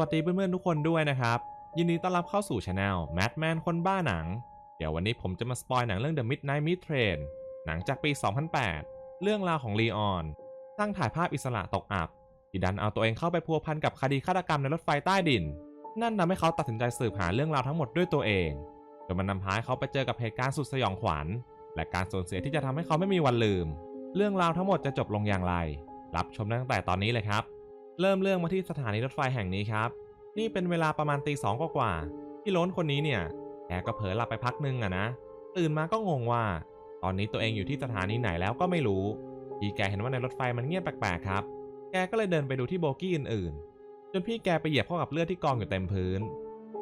วัสดีเพื่อนๆทุกคนด้วยนะครับ ยินดีต้อนรับเข้าสู่ช anel Madman คนบ้าหนัง เดี๋ยววันนี้ผมจะมาสปอยหนังเรื่อง The Midnight Meat Train หนังจากปี 2008 เรื่องราวของลีออนสร้างถ่ายภาพอิสระตกอับ ที่ดันเอาตัวเองเข้าไปพัวพันกับคดีฆาตกรรมในรถไฟใต้ดิน นั่นทำให้เขาตัดสินใจสืบหาเรื่องราวทั้งหมดด้วยตัวเองจนมันนำพาให้เขาไปเจอกับเหตุการณ์สุดสยองขวัญ และการสูญเสียที่จะทำให้เขาไม่มีวันลืม เรื่องราวทั้งหมดจะจบลงอย่างไร รับชมได้ตั้งแต่ตอนนี้เลยครับ เริ่มเรื่องมาที่สถานีรถไฟแห่งนี้ครับ นี่เป็นเวลาประมาณตีสองกว่าๆที่ล้นคนนี้เนี่ยแกก็เผลอหลับไปพักนึงอะนะ ตื่นมาก็งงว่า ตอนนี้ตัวเองอยู่ที่สถานีไหนแล้วก็ไม่รู้พี่แกเห็นว่าในรถไฟมันเงียบแปลกๆครับ แกก็เลยเดินไปดูที่โบกี้อื่นๆ จนพี่แกไปเหยียบเข้ากับเลือดที่กองอยู่เต็มพื้น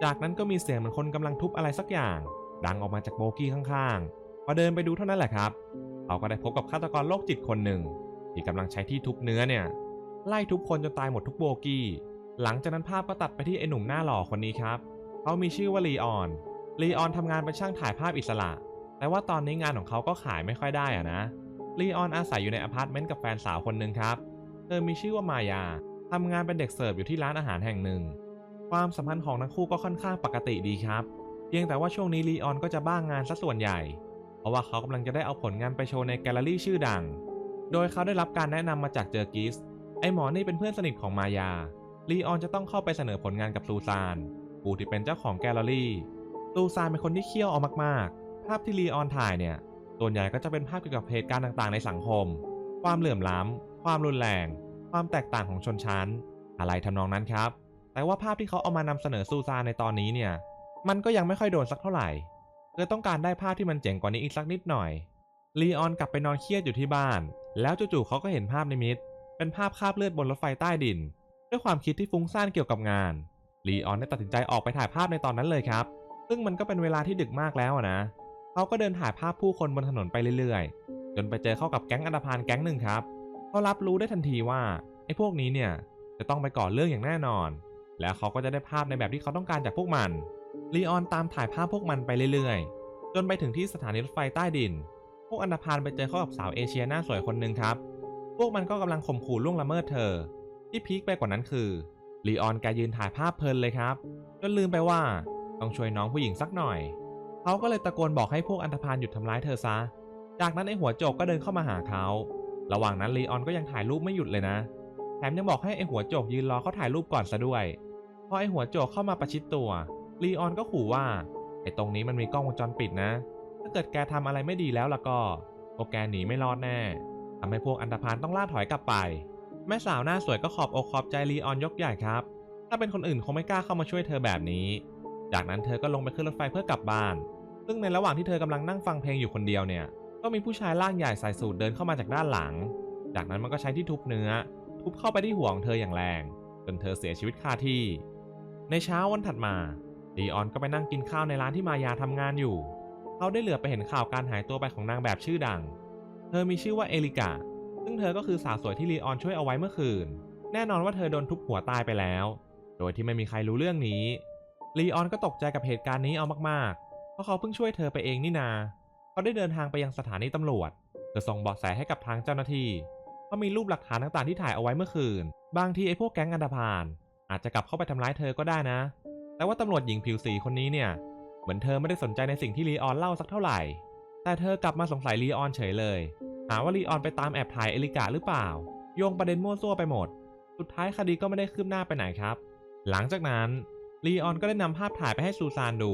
จากนั้นก็มีเสียงเหมือนคนกำลังทุบอะไรสักอย่าง ดังออกมาจากโบกี้ข้างๆ พอเดินไปดูเท่านั้นแหละครับเขาก็ได้พบกับฆาตกรโรคจิตคนหนึ่งที่กำลังใช้ที่ทุบเนื้อเนี่ย ไล่ทุบคนจนตายหมดทุกโบกี้ หลังจากนั้นภาพก็ตัดไปที่ไอ้หนุ่มหน้าหล่อคนนี้ครับเขามีชื่อว่าลีออนลีออนทำงานเป็นช่างถ่ายภาพอิสระ แต่ว่าตอนนี้งานของเขาก็ขายไม่ค่อยได้อะนะลีออนอาศัยอยู่ในอพาร์ตเมนต์กับแฟนสาวคนหนึ่งครับ เธอมีชื่อว่ามายาทำงานเป็นเด็กเสิร์ฟอยู่ที่ร้านอาหารแห่งหนึ่ง ความสัมพันธ์ของทั้งคู่ก็ค่อนข้างปกติดีครับ เพียงแต่ว่าช่วงนี้ลีออนก็จะบ้างงานซะส่วนใหญ่ เพราะว่าเขากำลังจะได้เอาผลงานไปโชว์ในแกลเลอรี่ชื่อดัง โดยเขาได้รับการแนะนำมาจากเจอร์กิส ไอหมอนี่เป็นเพื่อนสนิทของมายา ลีออนจะต้องเข้าไปเสนอผลงานกับซูซานผู้ที่เป็นเจ้าของแกลเลอรี่ ซูซานเป็นคนที่เขี้ยวเอามากๆ ภาพที่ลีออนถ่ายเนี่ยส่วนใหญ่ก็จะเป็นภาพเกี่ยวกับเหตุการณ์ต่างๆ ในสังคม ความเหลื่อมล้ำ ความรุนแรง ความแตกต่างของชนชั้น อะไรทำนองนั้นครับ แต่ว่าภาพที่เขาเอามานำเสนอซูซานในตอนนี้เนี่ย มันก็ยังไม่ค่อยโดนสักเท่าไหร่เธอต้องการได้ภาพที่มันเจ๋งกว่านี้อีกสักนิดหน่อย ลีออนกลับไปนอนเครียดอยู่ที่บ้าน แล้วจู่ๆเขาก็เห็นภาพในมิต เป็นภาพคราบเลือดบนรถไฟใต้ดิน ด้วยความคิดที่ฟุ้งซ่านเกี่ยวกับงานลีออนได้ตัดสินใจออกไปถ่ายภาพในตอนนั้นเลยครับ ซึ่งมันก็เป็นเวลาที่ดึกมากแล้วนะ เขาก็เดินถ่ายภาพผู้คนบนถนนไปเรื่อยๆ จนไปเจอเข้ากับแก๊งอันธพาลแก๊งหนึ่งครับ เขารับรู้ได้ทันทีว่าไอ้พวกนี้เนี่ยจะต้องไปก่อเรื่องอย่างแน่นอน แล้วเขาก็จะได้ภาพในแบบที่เขาต้องการจากพวกมันลีออนตามถ่ายภาพพวกมันไปเรื่อยๆ จนไปถึงที่สถานีรถไฟใต้ดิน พวกอันธพาลไปเจอเข้ากับสาวเอเชียหน้าสวยคนหนึ่งครับ พวกมันก็กำลังข่มขู่ล่วงละเมิดเธอ ที่พีคไปกว่านั้นคือลีออนแกยืนถ่ายภาพเพลินเลยครับ จนลืมไปว่าต้องช่วยน้องผู้หญิงสักหน่อย เขาก็เลยตะโกนบอกให้พวกอันธพาลหยุดทำร้ายเธอซะ จากนั้นไอหัวโจกก็เดินเข้ามาหาเขา ระหว่างนั้นลีออนก็ยังถ่ายรูปไม่หยุดเลยนะ แถมยังบอกให้ไอหัวโจกยืนรอเขาถ่ายรูปก่อนซะด้วย พอไอหัวโจกเข้ามาประชิดตัว ลีออนก็ขู่ว่าไอตรงนี้มันมีกล้องวงจรปิดนะ ถ้าเกิดแกทำอะไรไม่ดีแล้วล่ะก็พวกแกหนีไม่รอดแน่ ทำให้พวกอันธพาลต้องล่าถอยกลับไป แม่สาวหน้าสวยก็ขอบอกขอบใจลีออนยกใหญ่ครับ ถ้าเป็นคนอื่นคงไม่กล้าเข้ามาช่วยเธอแบบนี้ จากนั้นเธอก็ลงไปขึ้นรถไฟเพื่อกลับบ้าน ซึ่งในระหว่างที่เธอกำลังนั่งฟังเพลงอยู่คนเดียวเนี่ย ก็มีผู้ชายร่างใหญ่ใส่สูทเดินเข้ามาจากด้านหลัง จากนั้นมันก็ใช้ที่ทุบเนื้อ ทุบเข้าไปที่หัวของเธออย่างแรง จนเธอเสียชีวิตคาที่ ในเช้าวันถัดมาลีออนก็ไปนั่งกินข้าวในร้านที่มายาทำงานอยู่ เขาได้เหลือไปเห็นข่าวการหายตัวไปของนางแบบชื่อดัง เธอมีชื่อว่าเอลิกาซึ่งเธอก็คือสาวสวยที่ลีออนช่วยเอาไว้เมื่อคืน แน่นอนว่าเธอโดนทุบหัวตายไปแล้ว โดยที่ไม่มีใครรู้เรื่องนี้ ลีออนก็ตกใจกับเหตุการณ์นี้เอามากๆ เพราะเขาเพิ่งช่วยเธอไปเองนี่นา เขาได้เดินทางไปยังสถานีตำรวจเพื่อส่งเบาะแสให้กับทางเจ้าหน้าที่เพราะมีรูปหลักฐานต่างๆที่ถ่ายเอาไว้เมื่อคืน บางทีไอ้พวกแก๊งอันดาพาน อาจจะกลับเข้าไปทำร้ายเธอก็ได้นะ แต่ว่าตำรวจหญิงผิวสีคนนี้เนี่ย เหมือนเธอไม่ได้สนใจในสิ่งที่ลีออนเล่าสักเท่าไหร่ แต่เธอกลับมาสงสัยลีออนเฉยเลย หาว่าลีออนไปตามแอบถ่ายเอลิกาหรือเปล่า โยงประเด็นมั่วซั่วไปหมด สุดท้ายคดีก็ไม่ได้คืบหน้าไปไหนครับ หลังจากนั้นลีออนก็ได้นำภาพถ่ายไปให้ซูซานดู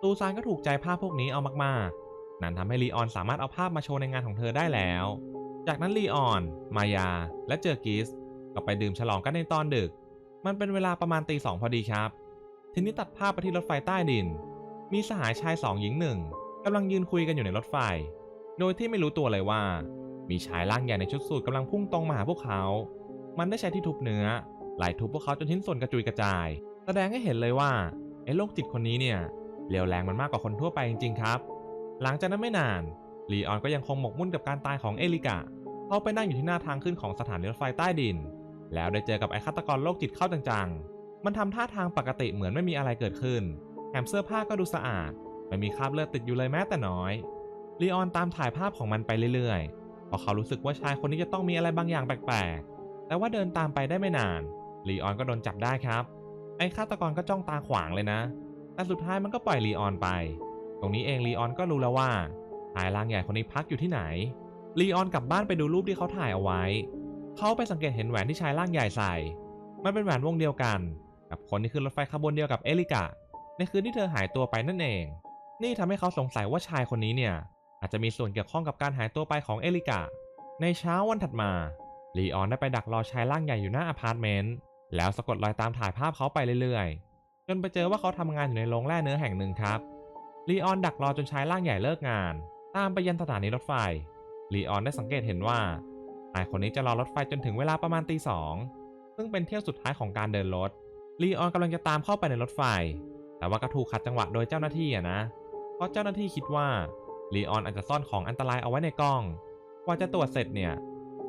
ซูซานก็ถูกใจภาพพวกนี้เอามากๆ นั่นทำให้ลีออนสามารถเอาภาพมาโชว์ในงานของเธอได้แล้ว จากนั้นลีออน มายา และเจอร์กิสก็ไปดื่มฉลองกันในตอนดึก มันเป็นเวลาประมาณตีสองพอดีครับ ทีนี้ตัดภาพไปที่รถไฟใต้ดิน มีสหายชายสองหญิงหนึ่ง กำลังยืนคุยกันอยู่ในรถไฟ โดยที่ไม่รู้ตัวเลยว่า มีชายร่างใหญ่ในชุดสูทกำลังพุ่งตรงมาหาพวกเขา มันได้ใช้ที่ทุบเนื้อไล่ทุบพวกเขาจนชิ้นส่วนกระจุยกระจาย แสดงให้เห็นเลยว่าไอ้โรคจิตคนนี้เนี่ยเร็วแรงมันมากกว่าคนทั่วไปจริงๆครับ หลังจากนั้นไม่นานลีออนก็ยังคงหมกมุ่นกับการตายของเอลิกาเขาไปนั่งอยู่ที่หน้าทางขึ้นของสถานีรถไฟใต้ดิน แล้วได้เจอกับไอ้ฆาตกรโรคจิตเข้าจังๆ มันทำท่าทางปกติเหมือนไม่มีอะไรเกิดขึ้น แถมเสื้อผ้าก็ดูสะอาด ไม่มีคราบเลือดติดอยู่เลยแม้แต่น้อยลีออนตามถ่ายภาพของมันไปเรื่อยๆ เพราะเขารู้สึกว่าชายคนนี้จะต้องมีอะไรบางอย่างแปลกๆ แต่ว่าเดินตามไปได้ไม่นานลีออนก็โดนจับได้ครับ ไอ้ฆาตกรก็จ้องตาขวางเลยนะ แต่สุดท้ายมันก็ปล่อยลีออนไป ตรงนี้เองลีออนก็รู้แล้วว่าชายร่างใหญ่คนนี้พักอยู่ที่ไหนลีออนกลับบ้านไปดูรูปที่เขาถ่ายเอาไว้ เขาไปสังเกตเห็นแหวนที่ชายร่างใหญ่ใส่ มันเป็นแหวนวงเดียวกัน กับคนที่ขึ้นรถไฟขบวนเดียวกับเอลิกะในคืนที่เธอหายตัวไปนั่นเอง นี่ทำให้เขาสงสัยว่าชายคนนี้เนี่ย อาจจะมีส่วนเกี่ยวข้องกับการหายตัวไปของเอลิกะในเช้าวันถัดมาลีออนได้ไปดักรอชายร่างใหญ่อยู่หน้าอพาร์ตเมนต์แล้วสะกดรอยตามถ่ายภาพเขาไปเรื่อยๆ จนไปเจอว่าเขาทำงานอยู่ในโรงแร่เนื้อแห่งหนึ่งครับลีออนดักรอจนชายร่างใหญ่เลิกงาน ตามไปยันสถานีรถไฟลีออนได้สังเกตเห็นว่าชายคนนี้จะรอรถไฟจนถึงเวลาประมาณตีสองซึ่งเป็นเที่ยวสุดท้ายของการเดินรถลีออนกำลังจะตามเข้าไปในรถไฟ แต่ว่าก็ถูกขัดจังหวะโดยเจ้าหน้าที่อะนะ เพราะเจ้าหน้าที่คิดว่าลีออนอาจจะซ่อนของอันตรายเอาไว้ในกล้อง กว่าจะตรวจเสร็จเนี่ย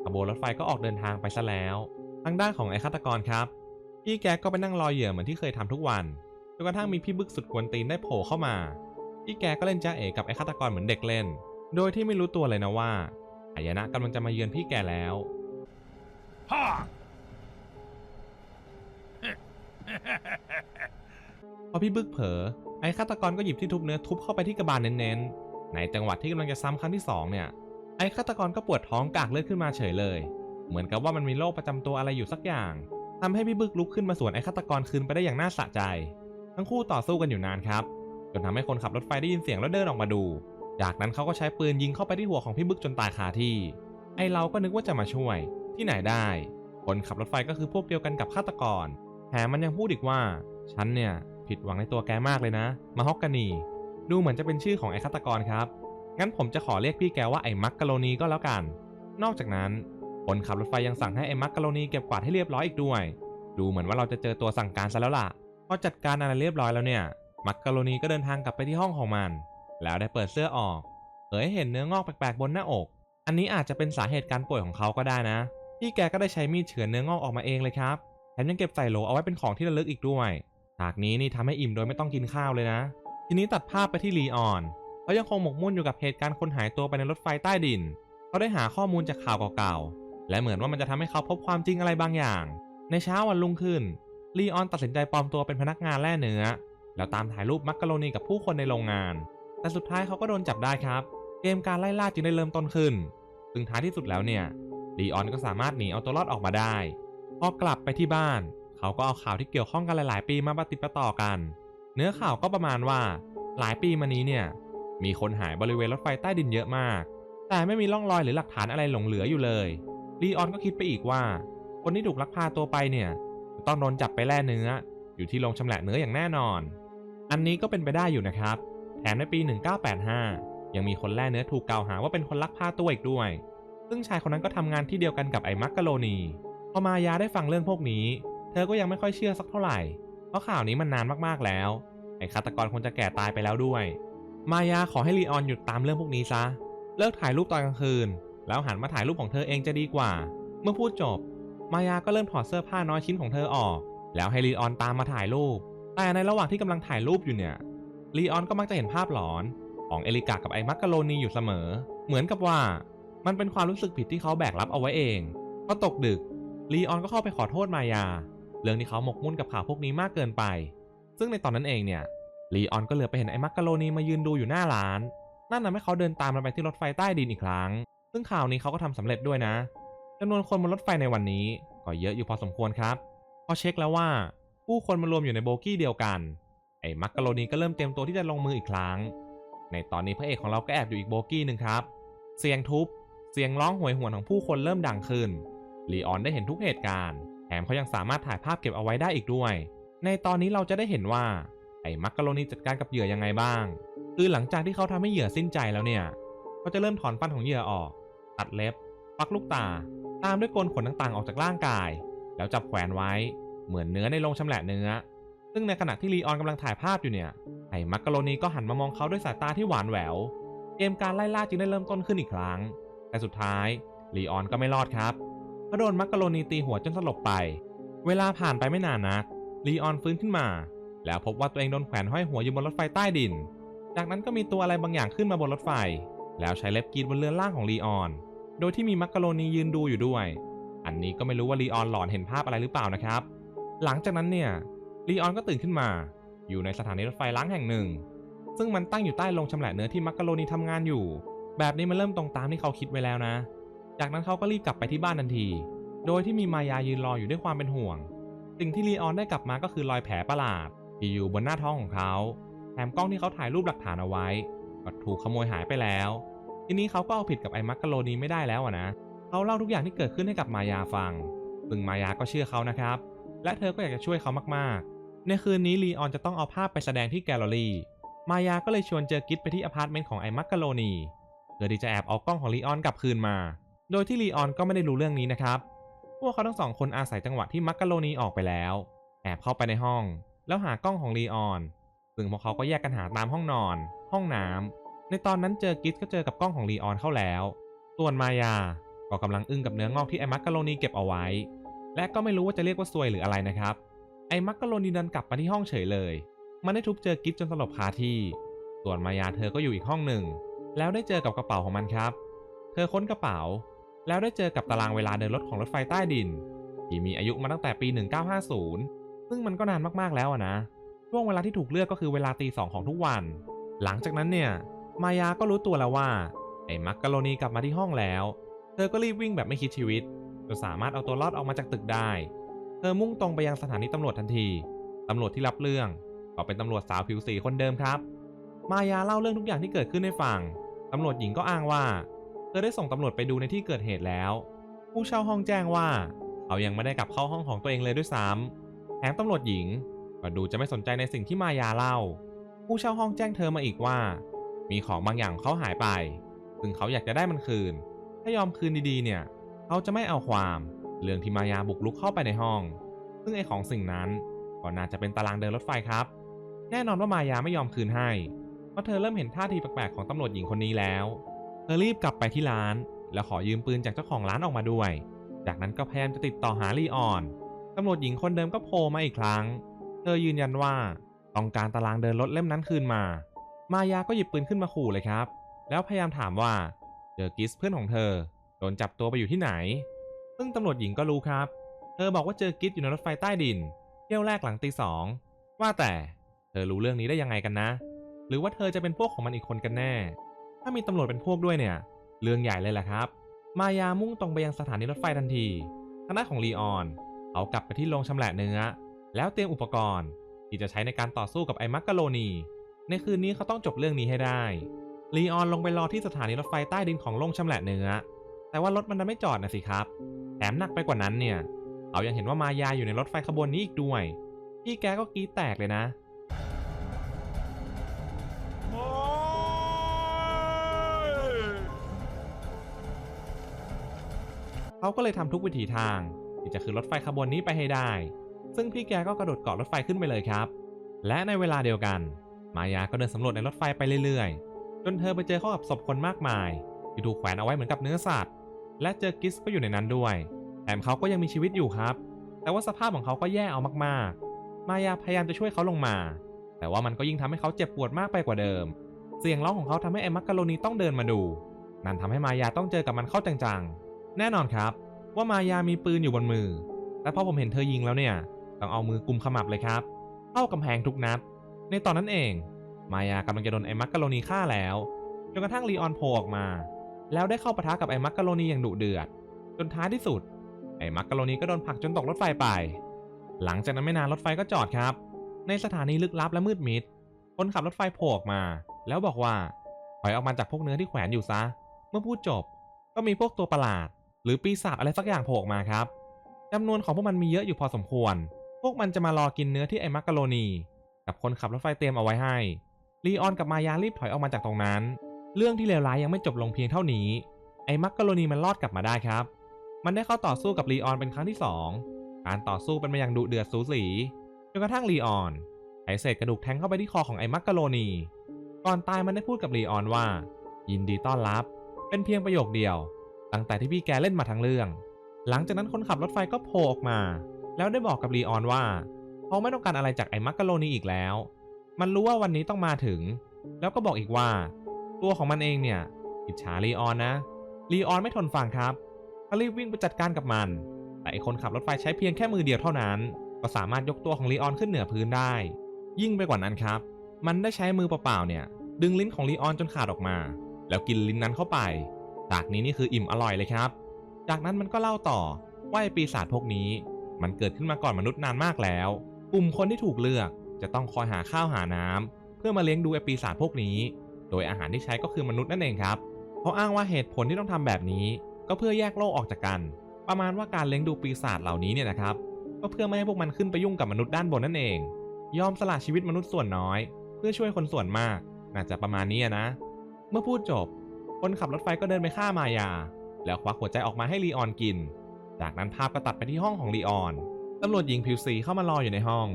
ขบวนรถไฟก็ออกเดินทางไปซะแล้ว ทางด้านของไอ้ฆาตกรครับ พี่แกก็ไปนั่งรอเหยื่อเหมือนที่เคยทำทุกวัน จนกระทั่งมีพี่บึกสุดกวนตีนได้โผล่เข้ามา พี่แกก็เล่นจ้าเอ๋กับไอ้ฆาตกรเหมือนเด็กเล่น โดยที่ไม่รู้ตัวเลยนะว่าอายนะกำลังจะมาเยือนพี่แกแล้วฮ่าพอพี่บึกเผลอ ไอ้ฆาตกรก็หยิบที่ทุบเนื้อทุบเข้าไปที่กระบาลเน้นๆ ในจังหวะที่กำลังจะซ้ำครั้งที่สองเนี่ย ไอ้ฆาตกรก็ปวดท้องกากเลือดขึ้นมาเฉยเลย เหมือนกับว่ามันมีโรคประจำตัวอะไรอยู่สักอย่างทำให้พี่บึกลุกขึ้นมาสวนไอ้ฆาตกรคืนไปได้อย่างน่าสะใจ ทั้งคู่ต่อสู้กันอยู่นานครับ จนทำให้คนขับรถไฟได้ยินเสียงแล้วเดินออกมาดู จากนั้นเขาก็ใช้ปืนยิงเข้าไปที่หัวของพี่บึกจนตายคาที่ ไอ้เราก็นึกว่าจะมาช่วย ที่ไหนได้ คนขับรถไฟก็คือพวกเดียวกันกับฆาตกร แถมมันยังพูดอีกว่า ฉันเนี่ย ผิดหวังในตัวแกมากเลยนะ มาฮอกกานี ดูเหมือนจะเป็นชื่อของไอ้ฆาตกรครับ งั้นผมจะขอเรียกพี่แกว่าไอ้มักกะโรนีก็แล้วกัน นอกจากนั้นคนขับรถไฟยังสั่งให้ไอ้มักกะโรนีเก็บกวาดให้เรียบร้อยอีกด้วย ดูเหมือนว่าเราจะเจอตัวสั่งการซะแล้วล่ะ พอจัดการอะไรเรียบร้อยแล้วเนี่ย มักกะโรนีก็เดินทางกลับไปที่ห้องของมัน แล้วได้เปิดเสื้อออกเผยให้เห็นเนื้องอกแปลกๆบนหน้าอก อันนี้อาจจะเป็นสาเหตุการป่วยของเขาก็ได้นะ พี่แกก็ได้ใช้มีดเฉือนเนื้องอกออกมาเองเลยครับ แถมยังเก็บใส่โหลเอาไว้เป็นของที่ระลึกอีกด้วย ฉากนี้นี่ทำให้อิ่มโดยไม่ต้องกินข้าวเลยนะ ทีนี้ตัดภาพไปที่ลีออนเขายังคงหมกมุ่นอยู่กับเหตุการณ์คนหายตัวไปในรถไฟใต้ดิน เขาได้หาข้อมูลจากข่าวเก่าๆ และเหมือนว่ามันจะทำให้เขาพบความจริงอะไรบางอย่าง ในเช้าวันรุ่งขึ้นลีออนตัดสินใจปลอมตัวเป็นพนักงานแล่เนื้อ แล้วตามถ่ายรูปมักกะโรนีกับผู้คนในโรงงาน แต่สุดท้ายเขาก็โดนจับได้ครับ เกมการไล่ล่าจึงได้เริ่มต้นขึ้น ซึ่งท้ายที่สุดแล้วเนี่ยลีออนก็สามารถหนีเอาตัวรอดออกมาได้ พอกลับไปที่บ้าน เขาก็เอาข่าวที่เกี่ยวข้องกันหลาย ๆ ปีมาปฏิปต่อกัน เนื้อข่าวก็ประมาณว่า หลายปีมานี้เนี่ย มีคนหายบริเวณรถไฟใต้ดินเยอะมาก แต่ไม่มีร่องรอยหรือหลักฐานอะไรหลงเหลืออยู่เลยลีออนก็คิดไปอีกว่า คนที่ถูกลักพาตัวไปเนี่ยต้องโดนจับไปแล่เนื้อ อยู่ที่โรงชำแหละเนื้ออย่างแน่นอน อันนี้ก็เป็นไปได้อยู่นะครับ แถมในปี 1985 ยังมีคนแล่เนื้อถูกกล่าวหาว่าเป็นคนลักพาตัวอีกด้วย ซึ่งชายคนนั้นก็ทำงานที่เดียวกันกับไอ้มักกะโรนีพอมายาได้ฟังเรื่องพวกนี้ เธอก็ยังไม่ค่อยเชื่อสักเท่าไหร่ เพราะข่าวนี้มันนานมากๆแล้ว ไอ้ฆาตกรคงจะแก่ตายไปแล้วด้วย มายาขอให้ลีออนหยุดตามเรื่องพวกนี้ซะ เลิกถ่ายรูปตอนกลางคืน แล้วหันมาถ่ายรูปของเธอเองจะดีกว่า เมื่อพูดจบ มายาก็เริ่มถอดเสื้อผ้าน้อยชิ้นของเธอออก แล้วให้ลีออนตามมาถ่ายรูป แต่ในระหว่างที่กำลังถ่ายรูปอยู่เนี่ย ลีออนก็มักจะเห็นภาพหลอน ของเอลิกากับไอ้มักกะโรนีอยู่เสมอ เหมือนกับว่ามันเป็นความรู้สึกผิดที่เขาแบกรับเอาไว้เองพอตกดึกลีออนก็เข้าไปขอโทษมายา เรื่องที่เขาหมกมุ่นกับข่าวพวกนี้มากเกินไป ซึ่งในตอนนั้นเองเนี่ยลีออนก็เหลือไปเห็นไอ้มักกะโรนีมายืนดูอยู่หน้าร้าน นั่นทำให้เขาเดินตามมันไปที่รถไฟใต้ดินอีกครั้ง ซึ่งข่าวนี้เขาก็ทำสำเร็จด้วยนะจำนวนคนบนรถไฟในวันนี้ก็เยอะอยู่พอสมควรครับพอเช็คแล้วว่าผู้คนมารวมอยู่ในโบกี้เดียวกัน ไอ้มักกะโรนีก็เริ่มเตรียมตัวที่จะลงมืออีกครั้ง ในตอนนี้พระเอกของเราก็แอบอยู่อีกโบกี้หนึ่งครับ เสียงทุบ เสียงร้องโหวยหวนของผู้คนเริ่มดังขึ้นลีออนได้เห็นทุกเหตุการณ์ แถมเขายังสามารถถ่ายภาพเก็บเอาไว้ได้อีกด้วย ในตอนนี้เราจะได้เห็นว่าไอ้มักกะโรนีจัดการกับเหยื่อยังไงบ้าง คือหลังจากที่เขาทำให้เหยื่อสิ้นใจแล้วเนี่ยเขาจะเริ่มถอนฟันของเหยื่อออก ตัดเล็บ ปักลูกตา ตามด้วยโกนขนต่างๆ ออกจากร่างกาย แล้วจับแขวนไว้ เหมือนเนื้อในโรงชำแหละเนื้อ ซึ่งในขณะที่ลีออนกำลังถ่ายภาพอยู่เนี่ยไอ้มักกะโรนีก็หันมามองเขาด้วยสายตาที่หวานแหวว เกมการไล่ล่าจึงได้เริ่มต้นขึ้นอีกครั้ง แต่สุดท้ายลีออนก็ไม่รอดครับ พระโดนมักกะโรนีตีหัวจนสลบไป เวลาผ่านไปไม่นานนักลีออนฟื้นขึ้นมา แล้วพบว่าตัวเองโดนแขวนห้อยหัวอยู่บนรถไฟใต้ดิน จากนั้นก็มีตัวอะไรบางอย่างขึ้นมาบนรถไฟ แล้วใช้เล็บกรีดบนเรือนล่างของลีออน โดยที่มีมักกะโรนียืนดูอยู่ด้วย อันนี้ก็ไม่รู้ว่าลีออนหลอนเห็นภาพอะไรหรือเปล่านะครับ หลังจากนั้นเนี่ยลีออนก็ตื่นขึ้นมา อยู่ในสถานีรถไฟล้างแห่งหนึ่ง ซึ่งมันตั้งอยู่ใต้โรงชำแหละเนื้อที่มักกะโรนีทำงานอยู่ แบบนี้มันเริ่มตรงตามที่เขาคิดไว้แล้วนะ จากนั้นเขาก็รีบกลับไปที่บ้านทันที โดยที่มีมายายืนรออยู่ด้วยความเป็นห่วง สิ่งที่ลีออนได้กลับมาก็คือรอยแผลประหลาดที่อยู่บนหน้าท้องของเขา แถมกล้องที่เขาถ่ายรูปหลักฐานเอาไว้ก็ถูกขโมยหายไปแล้ว ทีนี้เขาก็เอาผิดกับไอ้มักกะโรนีไม่ได้แล้วนะ เขาเล่าทุกอย่างที่เกิดขึ้นให้กับมายาฟัง ซึ่งมายาก็เชื่อเขานะครับ และเธอก็อยากจะช่วยเขามากๆ ในคืนนี้ลีออนจะต้องเอาภาพไปแสดงที่แกลเลอรี่ มายาก็เลยชวนเจอกิฟไปที่อพาร์ตเมนต์ของไอ้มักกะโรนีเพื่อที่จะแอบเอากล้องของลีออนกลับคืนมา โดยที่ลีออนก็ไม่ได้รู้เรื่องนี้นะครับ พวกเขาทั้งสองคนอาศัยจังหวะที่มักกะโรนีออกไปแล้ว แอบเข้าไปในห้อง แล้วหากล้องของลีออน ซึ่งพวกเขาก็แยกกันหาตามห้องนอน ห้องน้ำในตอนนั้นเจอกิฟก็เจอกับกล้องของลีออนเข้าแล้ว ส่วนมายา ก็กำลังอึ้งกับเนื้องอกที่ไอ้มักกะโรนีเก็บเอาไว้ และก็ไม่รู้ว่าจะเรียกว่าซวยหรืออะไรนะครับ ไอ้มักกะโรนีดันกลับมาที่ห้องเฉยเลย มันได้ทุบเจอกิฟจนสลบคาที่ ส่วนมายาเธอก็อยู่อีกห้องหนึ่ง แล้วได้เจอกับกระเป๋าของมันครับ เธอค้นกระเป๋า แล้วได้เจอกับตารางเวลาเดินรถของรถไฟใต้ดิน ที่มีอายุมาตั้งแต่ปี 1950 ซึ่งมันก็นานมากๆแล้วนะ ช่วงเวลาที่ถูกเลือกก็คือเวลาตีสองของทุกวัน หลังจากนั้นเนี่ย มายาก็รู้ตัวแล้วว่าไอ้มักกะโรนีกลับมาที่ห้องแล้ว เธอก็รีบวิ่งแบบไม่คิดชีวิตจนสามารถเอาตัวรอดออกมาจากตึกได้ เธอมุ่งตรงไปยังสถานีตำรวจทันที ตำรวจที่รับเรื่องก็เป็นตำรวจสาวผิวสีคนเดิมครับ มายาเล่าเรื่องทุกอย่างที่เกิดขึ้นให้ฟัง ตำรวจหญิงก็อ้างว่า เธอได้ส่งตำรวจไปดูในที่เกิดเหตุแล้ว ผู้เช่าห้องแจ้งว่าเขายังไม่ได้กลับเข้าห้องของตัวเองเลยด้วยซ้ำแถมตำรวจหญิงก็ดูจะไม่สนใจในสิ่งที่มายาเล่า ผู้เช่าห้องแจ้งเธอมาอีกว่า มีของบางอย่างเขาหายไป ซึ่งเขาอยากจะได้มันคืน ถ้ายอมคืนดีๆเนี่ย เขาจะไม่เอาความ เรื่องที่มายาบุกลุกเข้าไปในห้อง ซึ่งไอของสิ่งนั้นก็น่าจะเป็นตารางเดินรถไฟครับ แน่นอนว่ามายาไม่ยอมคืนให้ เพราะเธอเริ่มเห็นท่าทีแปลกๆของตำรวจหญิงคนนี้แล้ว ธอรีบกลับไปที่ร้าน แล้วขอยืมปืนจากเจ้าของร้านออกมาด้วย จากนั้นก็พยายามจะติดต่อหาลีออน ตำรวจหญิงคนเดิมก็โผล่มาอีกครั้ง เธอยืนยันว่าต้องการตารางเดินรถเล่มนั้นคืนมา มายาก็หยิบปืนขึ้นมาขู่เลยครับ แล้วพยายามถามว่าเจอกิสเพื่อนของเธอโดนจับตัวไปอยู่ที่ไหน ซึ่งตำรวจหญิงก็รู้ครับ เธอบอกว่าเจอกิสอยู่ในรถไฟใต้ดินเที่ยวแรกหลังตีสองว่าแต่เธอรู้เรื่องนี้ได้ยังไงกันนะ หรือว่าเธอจะเป็นพวกของมันอีกคนกันแน่ามีตำรวจเป็นพวกด้วยเนี่ย เรื่องใหญ่เลยแหละครับ มายามุ่งตรงไปยังสถานีรถไฟทันทีทางด้านของลีออนเขากลับไปที่โรงชำแหละเนื้อ แล้วเตรียมอุปกรณ์ที่จะใช้ในการต่อสู้กับไอ้มักกะโรนี ในคืนนี้เขาต้องจบเรื่องนี้ให้ได้ลีออนลงไปรอที่สถานีรถไฟใต้ดินของโรงชำแหละเนื้อ แต่ว่ารถมันดันไม่จอดนะสิครับ แถมหนักไปกว่านั้นเนี่ย เขายังเห็นว่ามายาอยู่ในรถไฟขบวนนี้อีกด้วย พี่แกก็กรีดแตกเลยนะ เขาก็เลยทำทุกวิถีทางที่จะขึ้นรถไฟขบวนนี้ไปให้ได้ ซึ่งพี่แกก็กระโดดเกาะรถไฟขึ้นไปเลยครับ และในเวลาเดียวกัน มายาก็เดินสำรวจในรถไฟไปเรื่อยๆ จนเธอไปเจอเข้ากับศพคนมากมายที่ถูกแขวนเอาไว้เหมือนกับเนื้อสัตว์ และเจอกิสก็อยู่ในนั้นด้วยแถมเขาก็ยังมีชีวิตอยู่ครับ แต่ว่าสภาพของเขาก็แย่เอามากๆ มายาพยายามจะช่วยเขาลงมา แต่ว่ามันก็ยิ่งทำให้เขาเจ็บปวดมากไปกว่าเดิม เสียงร้องของเขาทำให้ไอ้มักกะโรนีต้องเดินมาดู นั่นทำให้มายาต้องเจอกับมันเข้าจังๆ แน่นอนครับ ว่ามายามีปืนอยู่บนมือแต่พอผมเห็นเธอยิงแล้วเนี่ย ต้องเอามือกุมขมับเลยครับ เข้ากำแพงทุกนัด ในตอนนั้นเอง มายากำลังจะโดนไอ้มักกะโรนีฆ่าแล้ว จนกระทั่งลีออนโผล่ออกมา แล้วได้เข้าปะทะกับไอ้มักกะโรนีอย่างดุเดือด จนท้ายที่สุด ไอ้มักกะโรนีก็โดนผลักจนตกรถไฟไป หลังจากนั้นไม่นานรถไฟก็จอดครับ ในสถานีลึกลับและมืดมิด คนขับรถไฟโผล่ออกมา แล้วบอกว่าถอยออกมาจากพวกเนื้อที่แขวนอยู่ซะ เมื่อพูดจบ ก็มีพวกตัวประหลาด รือปีศาจอะไรสักอย่างโผล่ออกมาครับจำนวนของพวกมันมีเยอะอยู่พอสมควร พวกมันจะมารอกินเนื้อที่ไอ้มักกะโรนี กับคนขับรถไฟเตรียมเอาไว้ให้ลีออนกับมายารีบถอยออกมาจากตรงนั้น เรื่องที่เลวร้ายยังไม่จบลงเพียงเท่านี้ ไอ้มักกะโรนีมันรอดกลับมาได้ครับ มันได้เข้าต่อสู้กับลีออนเป็นครั้งที่สองการต่อสู้เป็นไปอย่างดุเดือดสูสีจนกระทั่งลีออนใช้เศษกระดูกแทงเข้าไปที่คอของไอ้มักกะโรนี ก่อนตายมันได้พูดกับลีออนว่า ยินดีต้อนรับ เป็นเพียงประโยคเดียว ตั้งแต่ที่พี่แกเล่นมาทั้งเรื่อง หลังจากนั้นคนขับรถไฟก็โผล่ออกมา แล้วได้บอกกับลีออนว่าเขาไม่ต้องการอะไรจากไอ้มักกะโรนีอีกแล้ว มันรู้ว่าวันนี้ต้องมาถึง แล้วก็บอกอีกว่า ตัวของมันเองเนี่ยอิจฉาลีออนนะลีออนไม่ทนฟังครับก็รีบวิ่งไปจัดการกับมัน แต่ไอคนขับรถไฟใช้เพียงแค่มือเดียวเท่านั้น ก็สามารถยกตัวของลีออนขึ้นเหนือพื้นได้ ยิ่งไปกว่านั้นครับ มันได้ใช้มือเปล่าๆเนี่ย ดึงลิ้นของลีออนจนขาดออกมา แล้วกินลิ้นนั้นเข้าไป จากนี้นี่คืออิ่มอร่อยเลยครับ จากนั้นมันก็เล่าต่อว่าไอปีศาจพวกนี้ มันเกิดขึ้นมาก่อนมนุษย์นานมากแล้ว กลุ่มคนที่ถูกเลือกจะต้องคอยหาข้าวหาน้ำเพื่อมาเลี้ยงดูไอปีศาจพวกนี้ โดยอาหารที่ใช้ก็คือมนุษย์นั่นเองครับเขาอ้างว่าเหตุผลที่ต้องทำแบบนี้ ก็เพื่อแยกโลกออกจากกัน ประมาณว่าการเลี้ยงดูปีศาจเหล่านี้เนี่ยนะครับ ก็เพื่อไม่ให้พวกมันขึ้นไปยุ่งกับมนุษย์ด้านบนนั่นเอง ยอมสละชีวิตมนุษย์ส่วนน้อย เพื่อช่วยคนส่วนมาก น่าจะประมาณนี้นะ เมื่อพูดจบ คนขับรถไฟก็เดินไปฆ่ามายา แล้วควักหัวใจออกมาให้ลีออนกิน จากนั้นภาพก็ตัดไปที่ห้องของลีออน ตำรวจหญิงผิวสีเข้ามารออยู่ในห้อง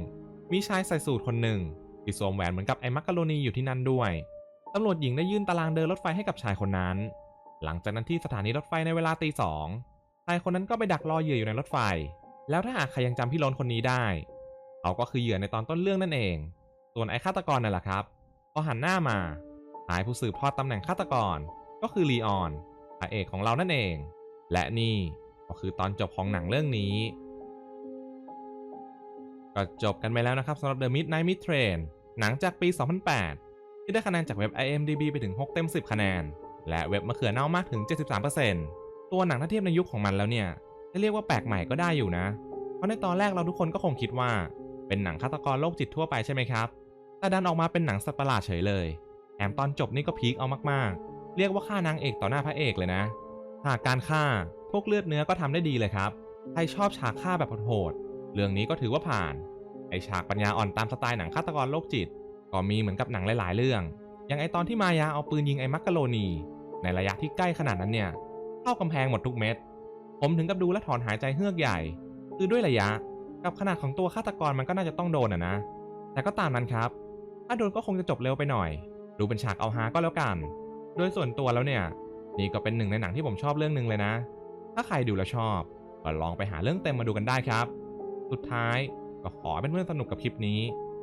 มีชายใส่สูทคนหนึ่งที่สวมแหวนเหมือนกับไอ้มักกะโรนีอยู่ที่นั่นด้วย ตำรวจหญิงได้ยื่นตารางเดินรถไฟให้กับชายคนนั้น หลังจากนั้นที่สถานีรถไฟในเวลาตีสองชายคนนั้นก็ไปดักรอเหยื่ออยู่ในรถไฟ แล้วถ้าหากใครยังจำพี่ล้นคนนี้ได้ เขาก็คือเหยื่อในตอนต้นเรื่องนั่นเอง ส่วนไอ้ฆาตกรนั่นแหละครับ พอหันหน้ามาชายผู้สืบทอดตำแหน่งฆาตกร ก็คือลีออนพระเอกของเรานั่นเอง และนี่ก็คือตอนจบของหนังเรื่องนี้ ก็จบกันไปแล้วนะครับสำหรับ The Midnight Mid Train หนังจากปี 2008 ที่ได้คะแนนจากเว็บ IMDb ไปถึง 6 เต็ม 10 คะแนน และเว็บมะเขือเน่ามากถึง 73%ตัวหนังถ้าเทียบในยุคของมันแล้วเนี่ยจะเรียกว่าแปลกใหม่ก็ได้อยู่นะ เพราะในตอนแรกเราทุกคนก็คงคิดว่า เป็นหนังฆาตกรโรคจิตทั่วไปใช่ไหมครับ แต่ดันออกมาเป็นหนังสัตว์ประหลาดเฉยเลยแถมตอนจบนี่ก็พีคเอามากๆ เรียกว่าฆ่านางเอกต่อหน้าพระเอกเลยนะฉากการฆ่าพวกเลือดเนื้อก็ทำได้ดีเลยครับ ใครชอบฉากฆ่าแบบโหดๆเรื่องนี้ก็ถือว่าผ่าน ไอฉากปัญญาอ่อนตามสไตล์หนังฆาตกรโรคจิต ก็มีเหมือนกับหนังหลาย ๆ เรื่อง อย่างไอตอนที่มายาเอาปืนยิงไอมักกะโรนี ในระยะที่ใกล้ขนาดนั้นเนี่ย เข้ากำแพงหมดทุกเม็ด ผมถึงกับดูและถอนหายใจเฮือกใหญ่ คือด้วยระยะ กับขนาดของตัวฆาตกรมันก็น่าจะต้องโดนอะนะ แต่ก็ตามนั้นครับ ถ้าโดนก็คงจะจบเร็วไปหน่อย ดูเป็นฉากเอาฮาก็แล้วกัน โดยส่วนตัวแล้วเนี่ย นี่ก็เป็นหนึ่งในหนังที่ผมชอบเรื่องหนึ่งเลยนะ ถ้าใครดูแล้วชอบ ก็ลองไปหาเรื่องเต็มมาดูกันได้ครับ สุดท้ายก็ขอเป็นเพื่อนสนุกกับคลิปนี้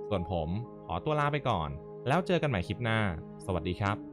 ส่วนผมขอตัวลาไปก่อน แล้วเจอกันใหม่คลิปหน้า สวัสดีครับ